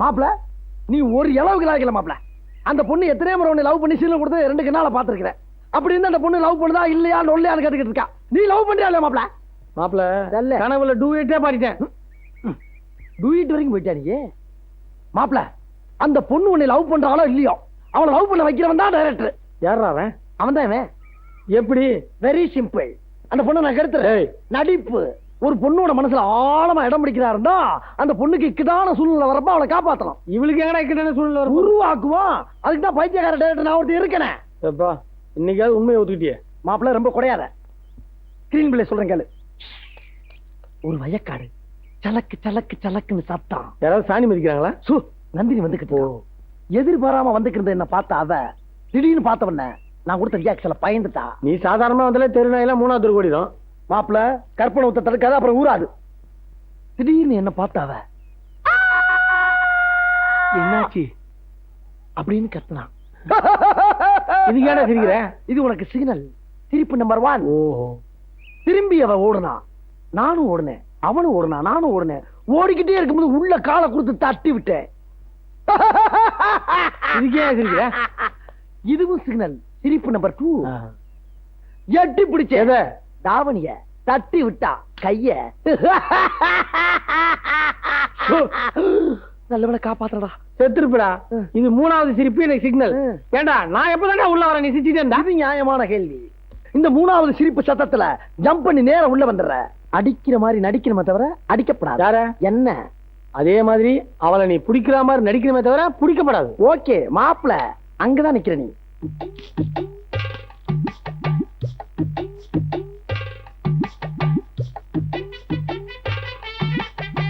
மாப்பிள நீ ஒரு இளவுக்கு லாய்க்கல மாப்பிள. அந்த பொண்ணு எத்தனையோ முறை உன்னை லவ் பண்ணி சீல கொடுத்து ரெண்டு கண்ணால பாத்துருக்கிறேன் அப்படி இருந்து அந்த பொண்ணு லவ் பண்ணுதா இல்லையா நொல்லையான்னு கேட்டுக்கிட்டு இருக்கா. நீ லவ் பண்றியா இல்லையா மாப்பிள? மாப்பிள. கனவுல டூவேட்டே பாடிட்டேன். டூயிட் வரைக்கும் போயிட்டா நீ? மாப்பிள அந்த பொண்ணு உன்னை லவ் பண்றாளோ இல்லையோ? அவளை லவ் பண்ண வைக்கிறவன் தான் டைரக்டர் யாரா அவன்? அவன் தான் எப்படி? வெரி சிம்பிள் அந்த பொண்ணை நான் கெடுத்துறேன். ஏய். நடிப்பு. ஒரு பொண்ணோட மனசுல ஆழமா இடம் பிடிக்கிறாருன்னா அந்த பொண்ணுக்கு இக்கதான சூழ்நிலை வரப்ப அவளை காப்பாத்தணும் இவளுக்கு எங்கடா இக்கட்டான சூழ்நிலை உருவாக்குவோம் அதுக்கு தான் பைத்தியக்கார டேரக்டர் நான் ஒருத்தர் இருக்கேனே. எப்பா இன்னைக்காவது உண்மையை ஒத்துக்கிட்டியே? மாப்பிள்ள ரொம்ப குறையாத ஸ்கிரீன் பிள்ளை சொல்றேன் கேளு. ஒரு வயக்காடு சலக்கு சலக்கு சலக்குன்னு சத்தம் யாராவது சாணி மதிக்கிறாங்களா? சு நந்தினி வந்துகிட்டு இருக்கா. எதிர்பாராம வந்துக்கிட்டு என்ன பார்த்த அவ திடீர்னு பார்த்தவன நான் கொடுத்த ரியாக்ஷன்ல பயந்துட்டா. நீ சாதாரணமா வந்தாலே தெருநாயில மூணாவது தெரு ஓடிடும். மாப்பிள்ள கற்பனை ஊத்த தடுக்காத அப்புறம் ஊராது திடீர்னு என்ன பார்த்த அவ என்னாச்சு? அப்படின்னு கத்துனான். இதுக்கு ஏன்டா சிரிக்கிற இது உனக்கு சிக்னல் சிரிப்பு நம்பர் ஒன் ஓஹோ. திரும்பி அவ ஓடுனா நானும் ஓடுனேன். அவனும் ஓடுனா நானும் ஓடுனேன். ஓடிக்கிட்டே இருக்கும்போது உள்ள காலை கொடுத்து தட்டி விட்டேன். இதுவும் சிக்னல் சிரிப்பு நம்பர் டூ எட்டி பிடிச்ச எதை? தாவணிய தட்டி விட்டா கைய. நல்லவளை காப்பாத்துறடா. செத்துருப்படா. இது மூணாவது சிரிப்பு எனக்கு சிக்னல். ஏண்டா நான் எப்பதான்டா உள்ள வரேன் நீ இது நியாயமான கேள்வி. இந்த மூணாவது சிரிப்பு சத்தத்துல ஜம்ப் பண்ணி நேரா உள்ள வந்துடுற. அடிக்கிற மாதிரி நடிக்கணுமே தவிர அடிக்கப்படாது. யார? என்ன? அதே மாதிரி அவளை நீ பிடிக்கிற மாதிரி நடிக்கணுமே தவிர பிடிக்கப்படாது. ஓகே மாப்பிள அங்கதான் நிக்கிற நீ.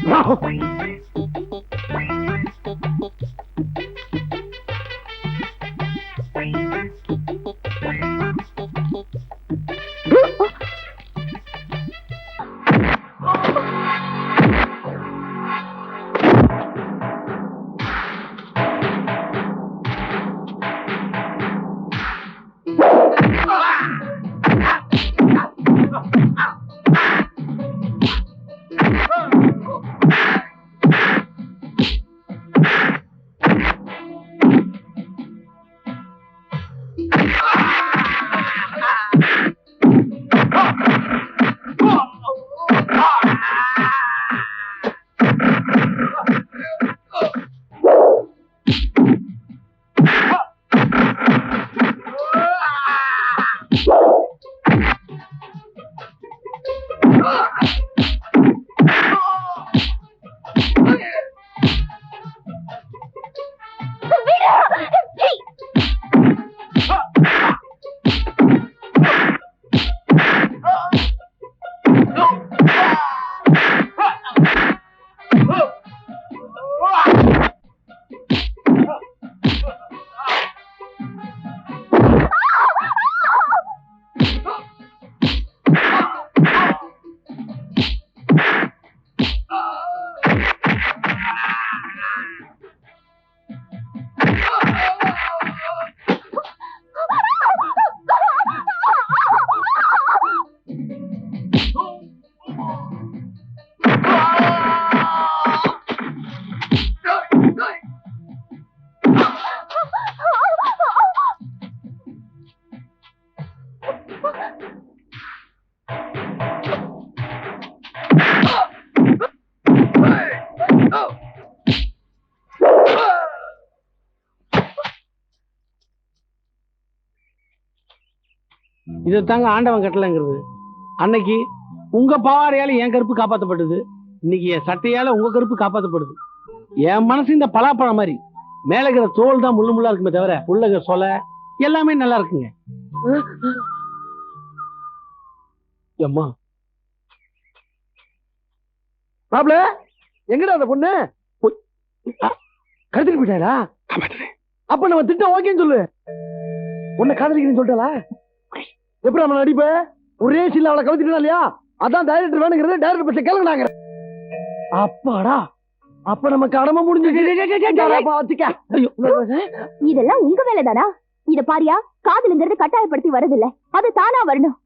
Não! இதை தாங்க ஆண்டவன் கட்டளைங்கிறது. அன்னைக்கு உங்க பாவாடையால என் கருப்பு காப்பாத்தப்பட்டது. இன்னைக்கு என் சட்டையால உங்க கருப்பு காப்பாத்தப்படுது. என் மனசு இந்த பலாப்பழம் மாதிரி. மேல இருக்கிற தோல் தான் முள்ளு முள்ளா இருக்குமே தவிர உள்ள இருக்கிற சொலை எல்லாமே நல்லா இருக்குங்க. அம்மா மாப்பிள எங்கடா அந்த பொண்ணு? கடத்திட்டு போயிட்டாரா அப்ப நம்ம திட்டம் ஓகேன்னு சொல்லு. உன்னை காதலிக்கிறேன்னு சொல்லிட்டாளா? எப்படி நம்ம நடிப்ப ஒரே சீல அவளை கவுத்திட்டா இல்லையா? அதான் டைரக்டர் வேணுங்கிறது டைரக்டர் பத்தி கேளுங்க அப்பாடா அப்ப நமக்கு கடமை முடிஞ்சு பாத்துக்க இதெல்லாம் உங்க வேலைதானா? இத பாரியா காதலுங்கிறது கட்டாயப்படுத்தி வரதில்ல அது தானா வரணும்.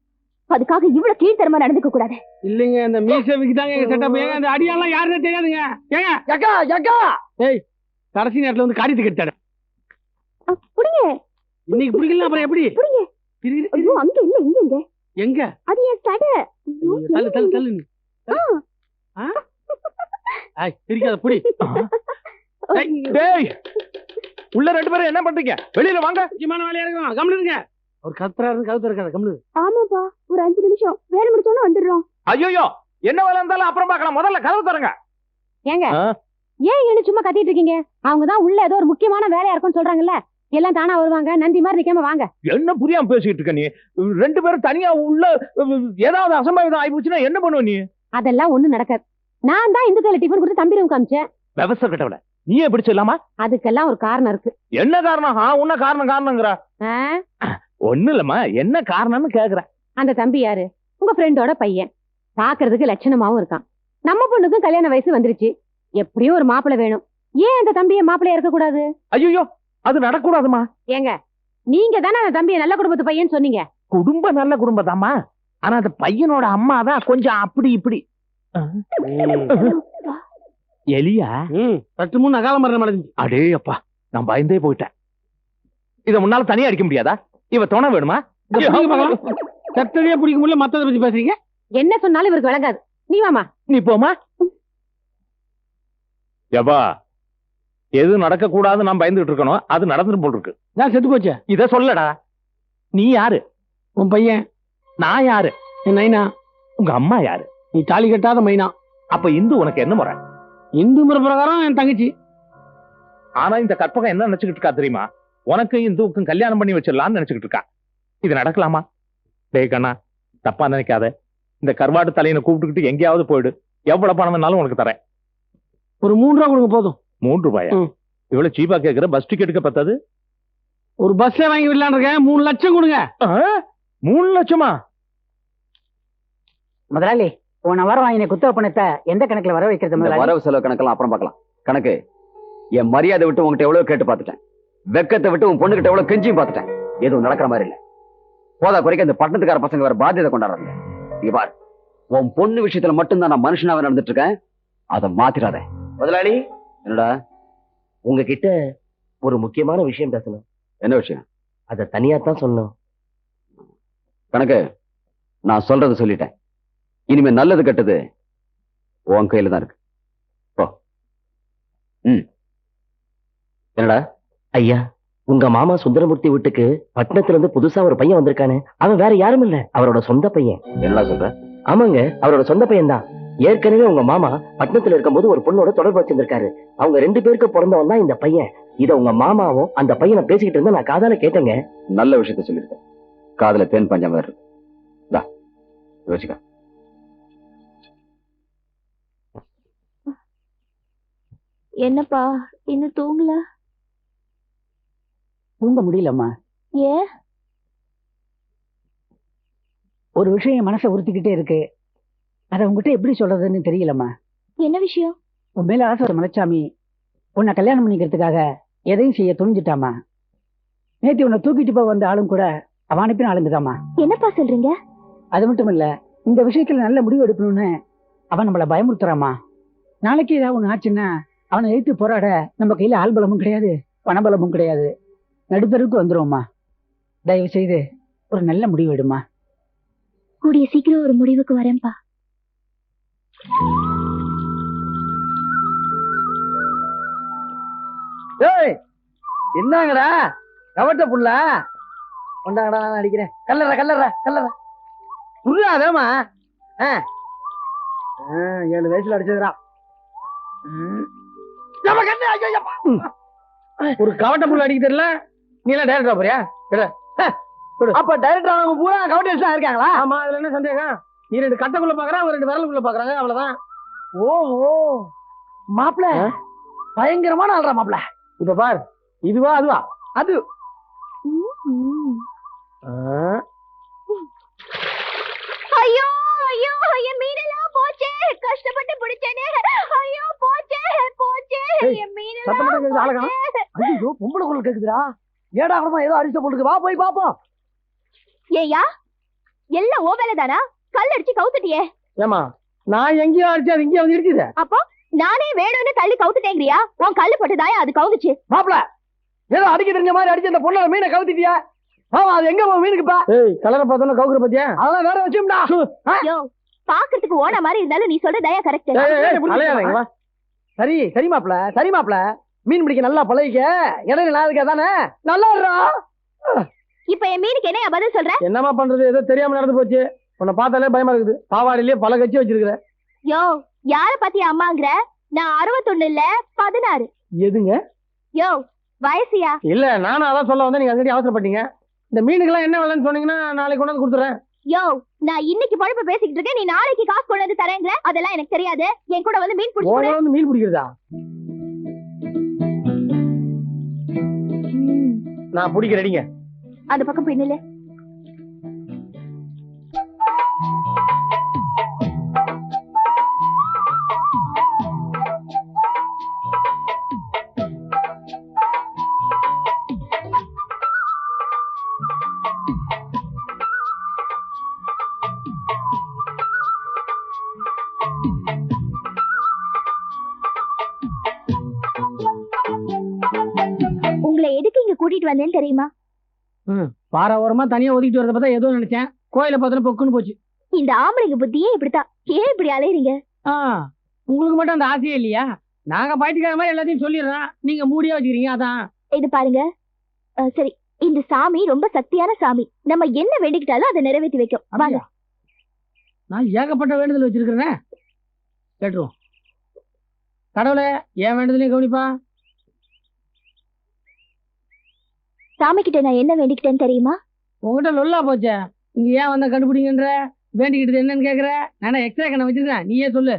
அதுக்காக இவ்வளவு கீழ்த்தரமா நடந்துக்க கூடாது. இல்லைங்க இந்த மீசவிக்கு தாங்க எங்க செட்டப் ஏங்க? அந்த அடியாலாம் யாருன்னே தெரியாதுங்க. ஏங்க? எக்கா எக்கா ஏய் கடைசி நேரத்துல வந்து கட்டாரு அ, புடிங்க. இன்னைக்கு பிடிக்கல அப்புறம் எப்படி? புடிங்க. ஐயோ அங்க இல்ல இங்க இங்க. எங்க? அது என் கடை தள்ளு புடி. டேய் உள்ள ரெண்டு பேரும் என்ன பண்றீங்க? வெளியில வாங்க. முக்கியமான வேலையா இருக்கும். இருங்க. அவர் கத்துறாரு கவுத்து இருக்காது கம்முனு. ஆமாப்பா ஒரு அஞ்சு நிமிஷம். வேலை முடிச்சோன்னு வந்துடுறோம். ஐயோ என்ன வேலை இருந்தாலும் அப்புறம் பார்க்கலாம். முதல்ல கதவு தரங்க ஏங்க? ஏன் என்ன சும்மா கத்திட்டு இருக்கீங்க? அவங்க தான் உள்ள ஏதோ ஒரு முக்கியமான வேலையா இருக்கும்னு சொல்றாங்கல்ல. எல்லாம் தானா வருவாங்க? நந்தி மாதிரி நிக்காம வாங்க. என்ன புரியாம பேசிட்டு இருக்க நீ? ரெண்டு பேரும் தனியா உள்ள ஏதாவது அசம்பாவிதம் ஆயிப்போச்சுன்னா என்ன பண்ணுவ நீ? அதெல்லாம் ஒண்ணும் நடக்காது. நான் தான் இந்து கையில டிஃபன் கொடுத்து தம்பி ரூம் காமிச்சேன் விவசாய கட்டவள நீயே பிடிச்சிடலாமா? அதுக்கெல்லாம் ஒரு காரணம் இருக்கு. என்ன காரணம்? ஆ உன்ன காரணம் காரணங்கிற ஆ? ஒண்ணு இல்லம்மா என்ன காரணம்னு கேக்குறேன் அந்த தம்பி யாரு? உங்க ஃப்ரெண்டோட பையன். பாக்குறதுக்கு லட்சணமாவும் இருக்கான். நம்ம பொண்ணுக்கும் கல்யாண வயசு வந்துருச்சு. எப்படியும் ஒரு மாப்பிள்ளை வேணும். ஏன் அந்த தம்பிய மாப்பிள்ளையா இருக்க கூடாது ஐயோ அது நடக்கூடாதுமா. ஏங்க நீங்க தானே அந்த தம்பிய நல்ல குடும்பத்து பையன் சொன்னீங்க? குடும்ப நல்ல குடும்பத்தாம்மா ஆனா அந்த பையனோட அம்மா தான் கொஞ்சம் அப்படி இப்படி. எலியா? சற்று முன் அகால மரணம் அடைஞ்சு. அடே அப்பா நான் பயந்தே போயிட்டேன். இத முன்னால தனியா அடிக்க முடியாதா? இவ துணை வேணுமா? சட்டடியா பிடிக்க முடியல மத்தத பத்தி பேசுறீங்க? என்ன சொன்னாலும் இவருக்கு விளங்காது. நீ வாமா நீ போமா எப்பா எது நடக்க கூடாது நான் பயந்துகிட்டு இருக்கணும் அது நடந்துட்டு போல் இருக்கு நான் செத்து போச்சே இத சொல்லடா. நீ யாரு? உன் பையன். நான் யாரு? என் நைனா. உங்க அம்மா யாரு? நீ தாலி கட்டாத மைனா. அப்ப இந்து உனக்கு என்ன முறை? இந்து முறை பிரகாரம் என் தங்கச்சி. ஆனா இந்த கற்பகம் என்ன நினைச்சுக்கிட்டு இருக்கா தெரியுமா? உனக்கும் இந்துவுக்கும் கல்யாணம் பண்ணி வச்சிடலாம்னு நினைச்சுக்கிட்டு இருக்கா. இது நடக்கலாமா? டேய் கண்ணா தப்பா நினைக்காத. இந்த கருவாட்டு தலையனை கூப்பிட்டுக்கிட்டு எங்கேயாவது போயிடு. எவ்வளவு பணம் வேணாலும் உனக்கு தரேன். ஒரு மூணு ரூபா கொடுங்க போதும். மூன்று ரூபாயா. இவ்வளவு சீப்பா கேக்குற? பஸ் டிக்கெட்டுக்கு பத்தாது? ஒரு பஸ்ஸே வாங்கி விடலான்னு இருக்கேன். மூணு லட்சம் கொடுங்க? மூணு லட்சமா? முதலாளி போன வாரம் வாங்கின குத்தக பணத்தை எந்த கணக்குல வர வைக்கிறது முதலாளி? வரவு செலவு கணக்கெல்லாம் அப்புறம் பார்க்கலாம். கணக்கு என் மரியாதை விட்டு உங்ககிட்ட எவ்வளவு கேட்டு பார்த்துட்டேன். வெக்கத்தை விட்டு உன் பொண்ணுகிட்ட எவ்வளவு கெஞ்சியும் பார்த்துட்டேன். எதுவும் நடக்கிற மாதிரி இல்ல. போதா குறைக்க இந்த பட்டணத்துக்கார பசங்க வேற பாத்தியத்தை கொண்டாடுறாங்க. நீ பார் உன் பொண்ணு விஷயத்துல மட்டும்தான் நான் மனுஷனாவே நடந்துட்டு இருக்கேன். அதை மாத்திராத. முதலாளி என்னடா? உங்ககிட்ட ஒரு முக்கியமான விஷயம் பேசணும். என்ன விஷயம்? அதை தனியா தான் சொல்லணும். கணக்கு நான் சொல்றதை சொல்லிட்டேன். இனிமே நல்லது கெட்டது உன் கையில தான் இருக்கு. போ. ம். என்னடா? ஐயா உங்க மாமா சுந்தரமூர்த்தி வீட்டுக்கு பட்டணத்துல இருந்து புதுசா ஒரு பையன் வந்திருக்கானே. அவன் வேற யாரும் இல்ல. அவரோட சொந்த பையன். என்னடா சொல்ற? ஆமாங்க அவரோட சொந்த பையன் தான் ஏற்கனவே உங்க மாமா பட்டணத்துல இருக்கும்போது ஒரு பொண்ணோட தொடர்பு வச்சிருந்திருக்காரு. அவங்க ரெண்டு பேருக்கு பிறந்தவன் தான் இந்த பையன். இத உங்க மாமாவும் அந்த பையனை பேசிக்கிட்டு இருந்தா நான் காதால கேட்டேங்க. நல்ல விஷயத்த சொல்லியிருக்கேன். காதுல தேன் பஞ்சம் வேற யோசிக்க. என்னப்பா இன்னும் தூங்கல? தூங்க முடியலம்மா. ஏன்? ஒரு விஷயம் மனசை உறுத்திக்கிட்டே இருக்கு. அதை உங்ககிட்ட எப்படி சொல்றதுன்னு தெரியலம்மா. என்ன விஷயம்? உன் மேல ஆசை மலைச்சாமி உன்னை கல்யாணம் பண்ணிக்கிறதுக்காக எதையும் செய்ய துணிஞ்சிட்டாமா நேத்து உன்னை தூக்கிட்டு போக வந்த ஆளும் கூட அவன் அனுப்பின ஆளுங்கதாம்மா. என்னப்பா சொல்றீங்க? அது மட்டும் இல்ல இந்த விஷயத்துல நல்ல முடிவு எடுக்கணும்னு அவன் நம்மள பயமுறுத்துறாமா நாளைக்கு ஏதாவது ஒண்ணு ஆச்சுன்னா அவனை எதிர்த்து போராட நம்ம கையில ஆள்பலமும் கிடையாது பணபலமும் கிடையாது. நடுத்தருக்கு வந்துருவோம்மா. தயவு செய்து ஒரு நல்ல முடிவு எடுமா கூடிய சீக்கிரம் ஒரு முடிவுக்கு வரேன்ப்பா. ஏய் என்னங்கடா கவட்ட புள்ள கொண்டாங்கடா நான் அடிக்கிறேன். கல்லற கல்லற கல்லற. புரியாதேமா ஆ. ஆ, ஏழு வயசுல அடிச்சதுடா. ஒரு கவட்ட புல் அடிக்க தெரியல. நீ எல்லாம் டேரக்டரா போறியா? அப்ப டைரக்டர் அவங்க பூரா தான் இருக்காங்களா? ஆமா அதுல என்ன சந்தேகம்? நீ ரெண்டு கட்டக்குள்ள பாக்குறான் அவங்க ரெண்டு விரலுக்குள்ள பாக்குறாங்க அவ்வளவுதான். ஓஹோ மாப்பிள பயங்கரமான ஆள்றா மாப்பிள. இப்ப பார் இதுவா அதுவா? அது. ஐயோ ஐயோ என் மீனெல்லாம் போச்சே. கஷ்டப்பட்டு பிடிச்சேனே. ஐயோ போச்சே போச்சே. ஏய், என் மீனெல்லாம். ஐயோ பொம்பளை குரல் கேக்குதுடா. ஏடா கூடமா ஏதோ அடிச்ச போட்டுக்கு வா போய் பாப்போம். ஏய்யா எல்லாம் ஓ வேலைதானா? கல் அடிச்சு கவுத்துட்டியே. ஏமா நான் எங்கேயோ அடிச்சு அது இங்கே வந்து இருக்குது அப்போ நானே வேணும்னு தள்ளி கவுத்துட்டேங்கிறியா? உன் கல்லு பட்டுதாயா? அது கவுந்துச்சு. மாப்பிள ஏதோ அடிக்க தெரிஞ்ச மாதிரி அடிச்சு அந்த பொண்ணோட மீனை கவுத்திட்டியா? ஆமா அது எங்க போகும் மீனுக்குப்பா? ஏய் கலரை பார்த்தோன்னா கவுக்குற பத்தியா? அதெல்லாம் வேற வச்சுடா யோ பாக்குறதுக்கு ஓன மாதிரி இருந்தாலும் நீ சொல்ற தயா கரெக்ட் சரி சரி மாப்பிள சரி மாப்பிள. மீன் பிடிக்க நல்லா பழகிக்க. இடையில நான் இருக்கா தானே நல்லா இருடா. இப்ப என் மீனுக்கு என்ன பதில் சொல்ற? என்னமா பண்றது? ஏதோ தெரியாம நடந்து போச்சு. உன்னை பார்த்தாலே பயமா இருக்குது. பாவாடிலேயே பல கட்சி வச்சிருக்கிற. யோ யார பத்தி அம்மாங்கிற? நான் அறுபத்தொன்னு இல்ல பதினாறு. எதுங்க? யோ வயசியா? இல்ல நானும் அதான் சொல்ல வந்தேன். நீங்க அங்கடி அவசரப்பட்டீங்க. இந்த மீனுக்கெல்லாம் என்ன விலைன்னு சொன்னீங்கன்னா நாளைக்கு கொண்டு வந்து கொடுத்துறேன். யோ நான் இன்னைக்கு பழப்ப பேசிக்கிட்டு இருக்கேன். நீ நாளைக்கு காசு கொண்டு வந்து தரேங்கிற? அதெல்லாம் எனக்கு தெரியாது. என் கூட வந்து மீன் பிடிச்சு வந்து மீன் பிடிக்கிறதா? நான் பிடிக்க ரெடிங்க அந்த பக்கம் பின்னல உங்களை வந்தேன்னு தெரியுமா? பாறை ஓரமா தனியா ஒதுக்கிட்டு வரத பார்த்தா ஏதோ நினைச்சேன். கோயில பார்த்தா பொக்குன்னு போச்சு. இந்த ஆம்பளைங்க புத்தியே இப்படித்தான். ஏன் இப்படி அலையறீங்க? உங்களுக்கு மட்டும் அந்த ஆசையே இல்லையா? நாங்க பாய்ட்டுக்கார மாதிரி எல்லாத்தையும் சொல்லிடுறோம். நீங்க மூடியா வச்சுக்கிறீங்க அதான். இது பாருங்க. சரி. இந்த சாமி ரொம்ப சக்தியான சாமி. நம்ம என்ன வேண்டிக்கிட்டாலும் அதை நிறைவேற்றி வைக்கும். வாங்க? நான் ஏகப்பட்ட வேண்டுதல் வச்சிருக்கிறேனே? கேட்டுருவோம். கடவுளே என் வேண்டுதலையும் கவனிப்பா. சாமி கிட்ட நான் என்ன வேண்டிக்கிட்டேன்னு தெரியுமா? உங்ககிட்ட லொல்லா போச்சே. நீங்க ஏன் வந்த கண்டுபிடிங்கன்ற வேண்டிக்கிட்டது என்னன்னு கேக்குற? நான் எக்ஸ்ரே கண்ண வச்சிருக்கேன் நீயே சொல்லு.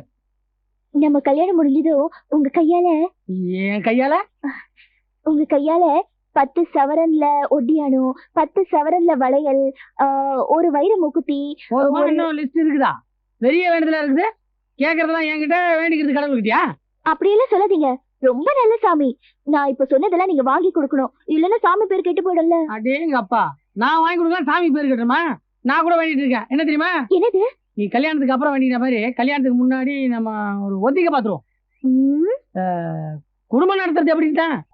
நம்ம கல்யாணம் முடிஞ்சதும் உங்க கையால என் கையால? உங்க கையால பத்து சவரன்ல ஒட்டியானம் பத்து சவரன்ல வளையல் ஒரு வைர மூக்குத்தி லிஸ்ட் இருக்குதா? பெரிய வேண்டுதலா இருக்குது? கேக்குறதெல்லாம் என்கிட்ட வேண்டிக்கிறது கடவுள்கிட்டயா? அப்படியெல்லாம் சொல்லாதீங்க. ரொம்ப நல்ல சாமி. நான் இப்ப சொன்னதெல்லாம் நீங்க வாங்கி கொடுக்கணும். இல்லன்னா சாமி பேர் கெட்டு போயிடும்ல. அடேங்க அப்பா நான் வாங்கி கொடுக்கலாம் சாமி பேர் கட்டுமா? நான் கூட வேண்டிட்டு இருக்கேன். என்ன தெரியுமா? என்னது? நீ கல்யாணத்துக்கு அப்புறம் வேண்டிக்கிற மாதிரி கல்யாணத்துக்கு முன்னாடி நம்ம ஒரு ஒத்திகை பாத்துருவோம். குடும்பம் நடத்துறது எப்படி தான்?